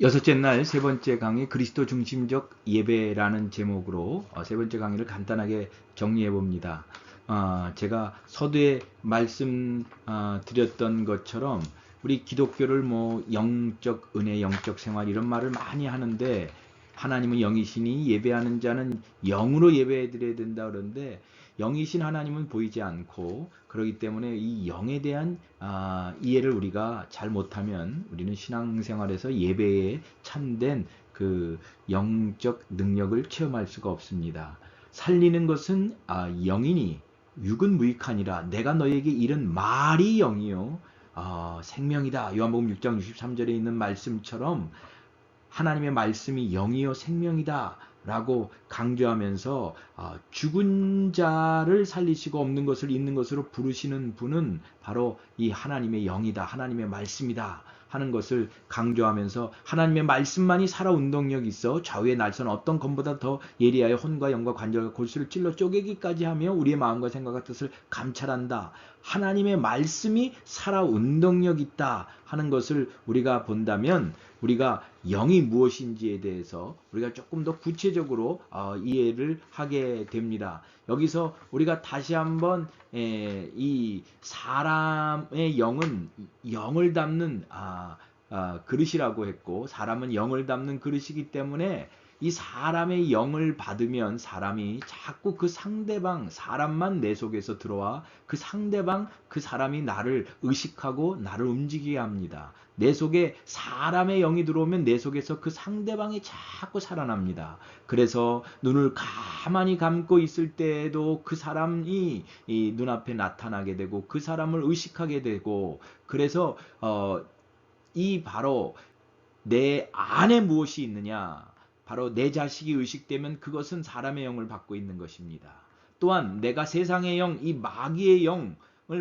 여섯째 날 세 번째 강의 그리스도 중심적 예배라는 제목으로 어, 세 번째 강의를 간단하게 정리해 봅니다. 어, 제가 서두에 말씀 어, 드렸던 것처럼 우리 기독교를 뭐 영적 은혜, 영적 생활 이런 말을 많이 하는데 하나님은 영이시니 예배하는 자는 영으로 예배해 드려야 된다 그러는데 영이신 하나님은 보이지 않고 그러기 때문에 이 영에 대한 아, 이해를 우리가 잘 못하면 우리는 신앙생활에서 예배에 참된 그 영적 능력을 체험할 수가 없습니다. 살리는 것은 아, 영이니 육은 무익하니라 내가 너에게 이른 말이 영이요 아, 생명이다. 요한복음 6장 63절에 있는 말씀처럼 하나님의 말씀이 영이요 생명이다. 라고 강조하면서 아, 죽은 자를 살리시고 없는 것을 있는 것으로 부르시는 분은 바로 이 하나님의 영이다. 하나님의 말씀이다. 하는 것을 강조하면서 하나님의 말씀만이 살아 운동력이 있어 좌우의 날선 어떤 검보다 더 예리하여 혼과 영과 관절과 골수를 찔러 쪼개기까지 하며 우리의 마음과 생각과 뜻을 감찰한다. 하나님의 말씀이 살아 운동력 있다 하는 것을 우리가 본다면 우리가 영이 무엇인지에 대해서 우리가 조금 더 구체적으로 어, 이해를 하게 됩니다. 여기서 우리가 다시 한번 에, 이 사람의 영은 영을 담는 아, 아, 그릇이라고 했고 사람은 영을 담는 그릇이기 때문에 이 사람의 영을 받으면 사람이 자꾸 그 상대방 사람만 내 속에서 들어와 그 상대방 그 사람이 나를 의식하고 나를 움직이게 합니다. 내 속에 사람의 영이 들어오면 내 속에서 그 상대방이 자꾸 살아납니다. 그래서 눈을 가만히 감고 있을 때에도 그 사람이 이 눈앞에 나타나게 되고 그 사람을 의식하게 되고 그래서 어, 이 바로 내 안에 무엇이 있느냐 바로 내 자식이 의식되면 그것은 사람의 영을 받고 있는 것입니다. 또한 내가 세상의 영, 이 마귀의 영을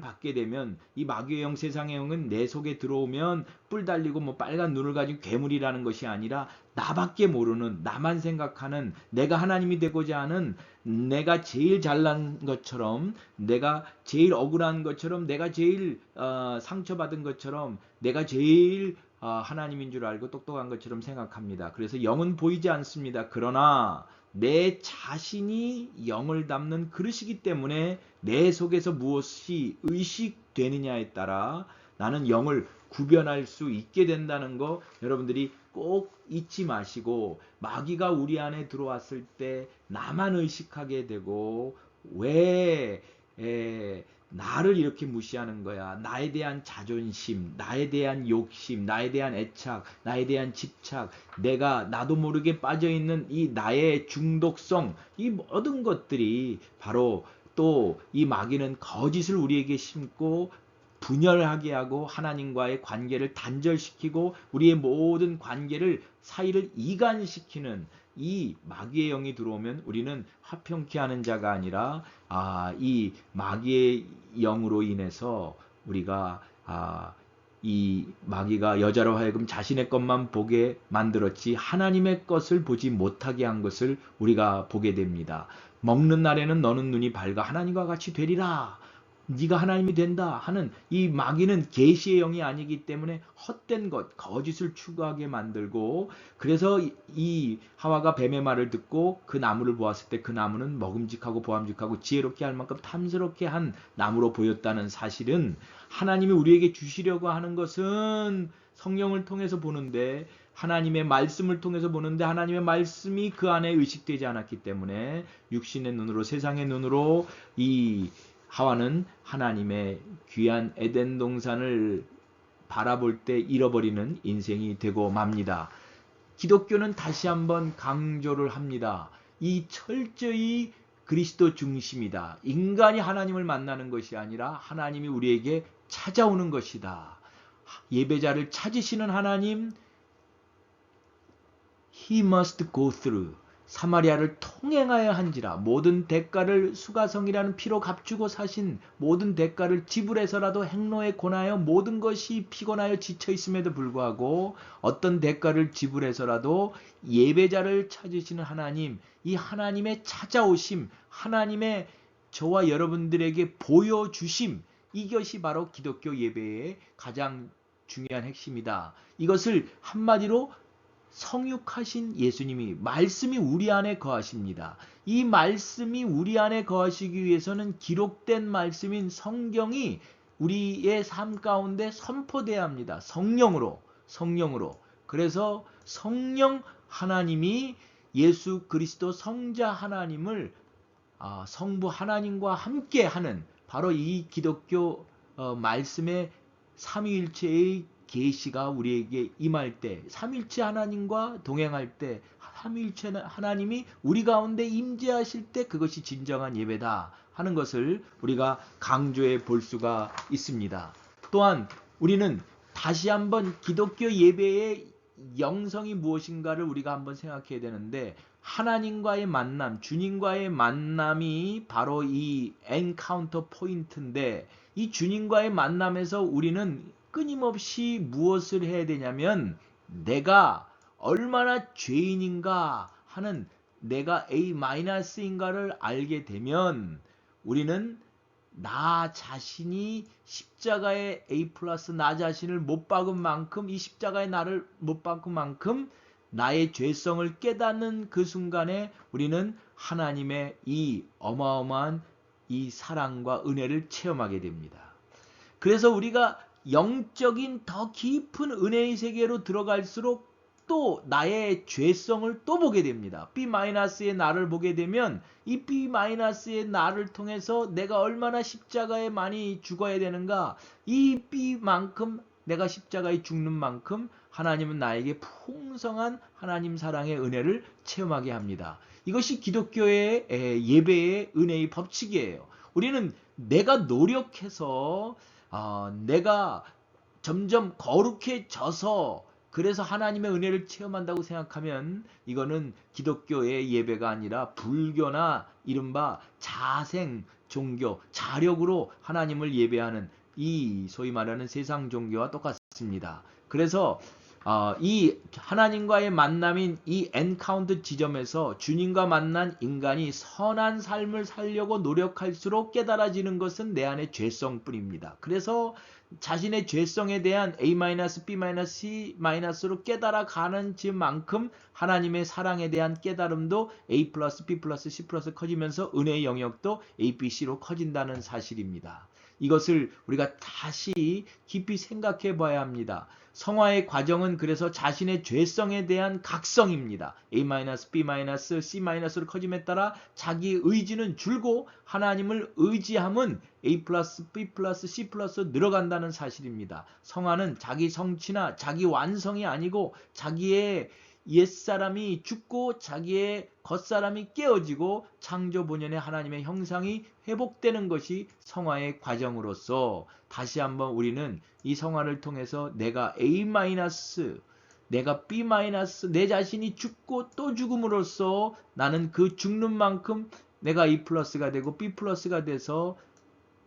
받게 되면 이 마귀의 영, 세상의 영은 내 속에 들어오면 뿔 달리고 뭐 빨간 눈을 가지고 괴물이라는 것이 아니라 나밖에 모르는 나만 생각하는 내가 하나님이 되고자 하는 내가 제일 잘난 것처럼 내가 제일 억울한 것처럼 내가 제일 어, 상처받은 것처럼 내가 제일 아, 하나님인 줄 알고 똑똑한 것처럼 생각합니다. 그래서 영은 보이지 않습니다. 그러나 내 자신이 영을 담는 그릇이기 때문에 내 속에서 무엇이 의식되느냐에 따라 나는 영을 구별할 수 있게 된다는 거 여러분들이 꼭 잊지 마시고 마귀가 우리 안에 들어왔을 때 나만 의식하게 되고 왜 에, 나를 이렇게 무시하는 거야. 나에 대한 자존심, 나에 대한 욕심, 나에 대한 애착, 나에 대한 집착, 내가 나도 모르게 빠져 있는 이 나의 중독성, 이 모든 것들이 바로 또 이 마귀는 거짓을 우리에게 심고 분열하게 하고 하나님과의 관계를 단절시키고 우리의 모든 관계를 사이를 이간시키는 이 마귀의 영이 들어오면 우리는 화평케 하는 자가 아니라 아, 이 마귀의 영으로 인해서 우리가 아, 이 마귀가 여자로 하여금 자신의 것만 보게 만들었지 하나님의 것을 보지 못하게 한 것을 우리가 보게 됩니다. 먹는 날에는 너는 눈이 밝아 하나님과 같이 되리라. 네가 하나님이 된다 하는 이 마귀는 계시의 영이 아니기 때문에 헛된 것, 거짓을 추구하게 만들고 그래서 이 하와가 뱀의 말을 듣고 그 나무를 보았을 때 그 나무는 먹음직하고 보암직하고 지혜롭게 할 만큼 탐스럽게 한 나무로 보였다는 사실은 하나님이 우리에게 주시려고 하는 것은 성령을 통해서 보는데 하나님의 말씀을 통해서 보는데 하나님의 말씀이 그 안에 의식되지 않았기 때문에 육신의 눈으로 세상의 눈으로 이 하와는 하나님의 귀한 에덴 동산을 바라볼 때 잃어버리는 인생이 되고 맙니다. 기독교는 다시 한번 강조를 합니다. 이 철저히 그리스도 중심이다. 인간이 하나님을 만나는 것이 아니라 하나님이 우리에게 찾아오는 것이다. 예배자를 찾으시는 하나님, He must go through. 사마리아를 통행하여 한지라 모든 대가를 수가성이라는 피로 값주고 사신 모든 대가를 지불해서라도 행로에 권하여 모든 것이 피곤하여 지쳐 있음에도 불구하고 어떤 대가를 지불해서라도 예배자를 찾으시는 하나님 이 하나님의 찾아오심 하나님의 저와 여러분들에게 보여주심 이것이 바로 기독교 예배의 가장 중요한 핵심이다. 이것을 한마디로 성육하신 예수님이 말씀이 우리 안에 거하십니다. 이 말씀이 우리 안에 거하시기 위해서는 기록된 말씀인 성경이 우리의 삶 가운데 선포돼야 합니다. 성령으로 성령으로. 그래서 성령 하나님이 예수 그리스도 성자 하나님을 아, 성부 하나님과 함께 하는 바로 이 기독교 어, 말씀의 삼위일체의 계시가 우리에게 임할 때 삼일체 하나님과 동행할 때 삼일체 하나님이 우리 가운데 임재하실 때 그것이 진정한 예배다 하는 것을 우리가 강조해 볼 수가 있습니다. 또한 우리는 다시 한번 기독교 예배의 영성이 무엇인가를 우리가 한번 생각해야 되는데 하나님과의 만남, 주님과의 만남이 바로 이 엔카운터 포인트인데 이 주님과의 만남에서 우리는 끊임없이 무엇을 해야 되냐면 내가 얼마나 죄인인가 하는 내가 A-인가를 알게 되면 우리는 나 자신이 십자가의 A 플러스 나 자신을 못 박은 만큼 이 십자가의 나를 못 박은 만큼 나의 죄성을 깨닫는 그 순간에 우리는 하나님의 이 어마어마한 이 사랑과 은혜를 체험하게 됩니다. 그래서 우리가 영적인 더 깊은 은혜의 세계로 들어갈수록 또 나의 죄성을 또 보게 됩니다. B-의 나를 보게 되면 이 B-의 나를 통해서 내가 얼마나 십자가에 많이 죽어야 되는가 이 B만큼 내가 십자가에 죽는 만큼 하나님은 나에게 풍성한 하나님 사랑의 은혜를 체험하게 합니다. 이것이 기독교의 예배의 은혜의 법칙이에요. 우리는 내가 노력해서 어, 내가 점점 거룩해져서 그래서 하나님의 은혜를 체험한다고 생각하면 이거는 기독교의 예배가 아니라 불교나 이른바 자생 종교, 자력으로 하나님을 예배하는 이 소위 말하는 세상 종교와 똑같습니다. 그래서 어, 이 하나님과의 만남인 이 엔카운트 지점에서 주님과 만난 인간이 선한 삶을 살려고 노력할수록 깨달아지는 것은 내 안의 죄성뿐입니다. 그래서 자신의 죄성에 대한 A-, B-, C-로 깨달아가는 지만큼 하나님의 사랑에 대한 깨달음도 A+, B+, C+, 커지면서 은혜의 영역도 A, B, C로 커진다는 사실입니다. 이것을 우리가 다시 깊이 생각해 봐야 합니다. 성화의 과정은 그래서 자신의 죄성에 대한 각성입니다. A-, B-, C-로 커짐에 따라 자기 의지는 줄고 하나님을 의지함은 A+, B+, C+, 늘어간다는 사실입니다. 성화는 자기 성취나 자기 완성이 아니고 자기의 옛사람이 죽고 자기의 겉사람이 깨어지고 창조 본연의 하나님의 형상이 회복되는 것이 성화의 과정으로서 다시 한번 우리는 이 성화를 통해서 내가 A- 내가 B- 내 자신이 죽고 또 죽음으로써 나는 그 죽는 만큼 내가 A 플러스가 되고 B 플러스가 돼서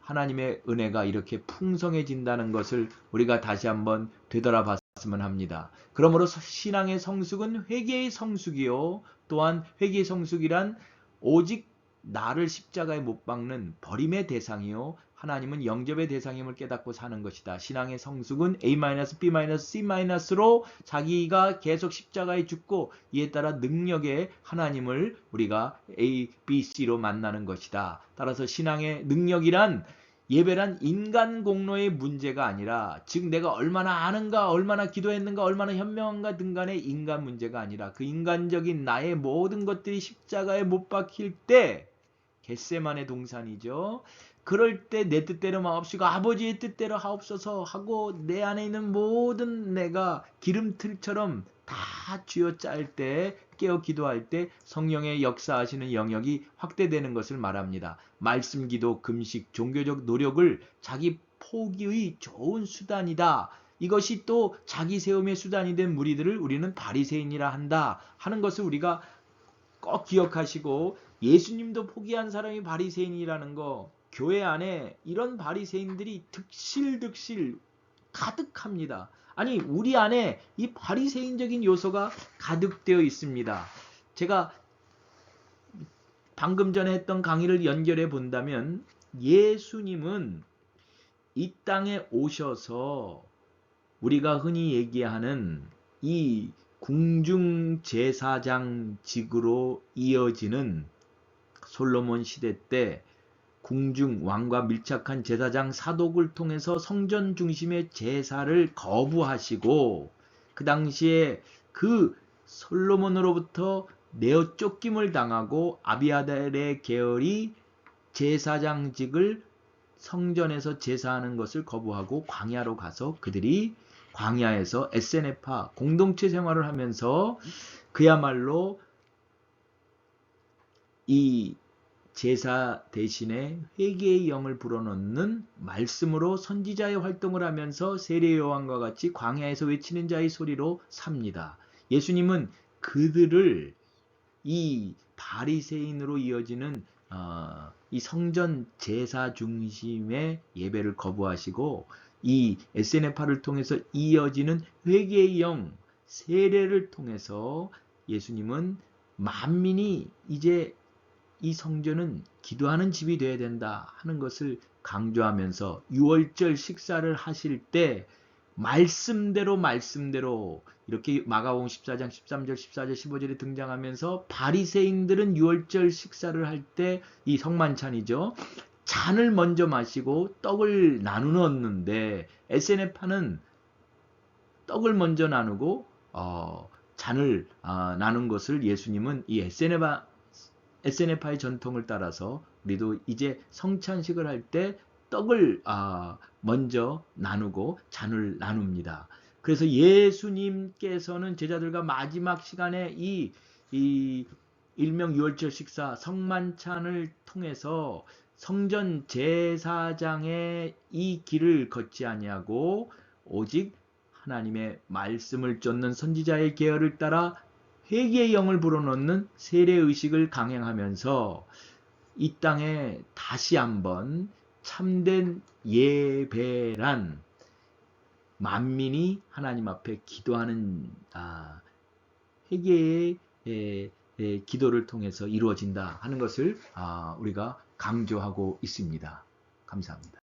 하나님의 은혜가 이렇게 풍성해진다는 것을 우리가 다시 한번 되돌아봤 으면 합니다. 그러므로 신앙의 성숙은 회개의 성숙이요. 또한 회개의 성숙이란 오직 나를 십자가에 못 박는 버림의 대상이요. 하나님은 영접의 대상임을 깨닫고 사는 것이다. 신앙의 성숙은 A-, B-, C-로 자기가 계속 십자가에 죽고 이에 따라 능력의 하나님을 우리가 A, B, C로 만나는 것이다. 따라서 신앙의 능력이란 예배란 인간 공로의 문제가 아니라 즉 내가 얼마나 아는가 얼마나 기도했는가 얼마나 현명한가 등간의 인간 문제가 아니라 그 인간적인 나의 모든 것들이 십자가에 못 박힐 때 겟세만의 동산이죠. 그럴 때 내 뜻대로 마옵시고 아버지의 뜻대로 하옵소서 하고 내 안에 있는 모든 내가 기름틀처럼 다 쥐어 짤 때 깨어 기도할 때 성령의 역사하시는 영역이 확대되는 것을 말합니다. 말씀 기도, 금식, 종교적 노력을 자기 포기의 좋은 수단이다. 이것이 또 자기 세움의 수단이 된 무리들을 우리는 바리새인이라 한다 하는 것을 우리가 꼭 기억하시고 예수님도 포기한 사람이 바리새인이라는 거 교회 안에 이런 바리새인들이 득실득실 가득합니다. 아니 우리 안에 이 바리새인적인 요소가 가득되어 있습니다. 제가 방금 전에 했던 강의를 연결해 본다면 예수님은 이 땅에 오셔서 우리가 흔히 얘기하는 이 궁중 제사장직으로 이어지는 솔로몬 시대 때 궁중 왕과 밀착한 제사장 사독을 통해서 성전 중심의 제사를 거부하시고 그 당시에 그 솔로몬으로부터 내어 쫓김을 당하고 아비아달의 계열이 제사장직을 성전에서 제사하는 것을 거부하고 광야로 가서 그들이 광야에서 SNF파 공동체 생활을 하면서 그야말로 이 제사 대신에 회개의 영을 불어넣는 말씀으로 선지자의 활동을 하면서 세례 요한과 같이 광야에서 외치는 자의 소리로 삽니다. 예수님은 그들을 이 바리새인으로 이어지는 어, 이 성전 제사 중심의 예배를 거부하시고 이 SNF를 통해서 이어지는 회개의 영 세례를 통해서 예수님은 만민이 이제 이 성전은 기도하는 집이 되어야 된다 하는 것을 강조하면서 6월절 식사를 하실 때 말씀대로 말씀대로 이렇게 마가복음 14장 13절 14절 15절에 등장하면서 바리새인들은 6월절 식사를 할 때 이 성만찬이죠. 잔을 먼저 마시고 떡을 나누었는데 SNF파는 떡을 먼저 나누고 어, 잔을 어, 나눈 것을 예수님은 이 SNF파, SNF파의 전통을 따라서 우리도 이제 성찬식을 할 때 떡을 아, 먼저 나누고 잔을 나눕니다. 그래서 예수님께서는 제자들과 마지막 시간에 이, 이 일명 유월절 식사 성만찬을 통해서 성전 제사장의 이 길을 걷지 아니하고 오직 하나님의 말씀을 쫓는 선지자의 계열을 따라 회개의 영을 불어넣는 세례 의식을 강행하면서 이 땅에 다시 한번 참된 예배란 만민이 하나님 앞에 기도하는 아, 회개의 에, 에, 기도를 통해서 이루어진다 하는 것을 아, 우리가 강조하고 있습니다. 감사합니다.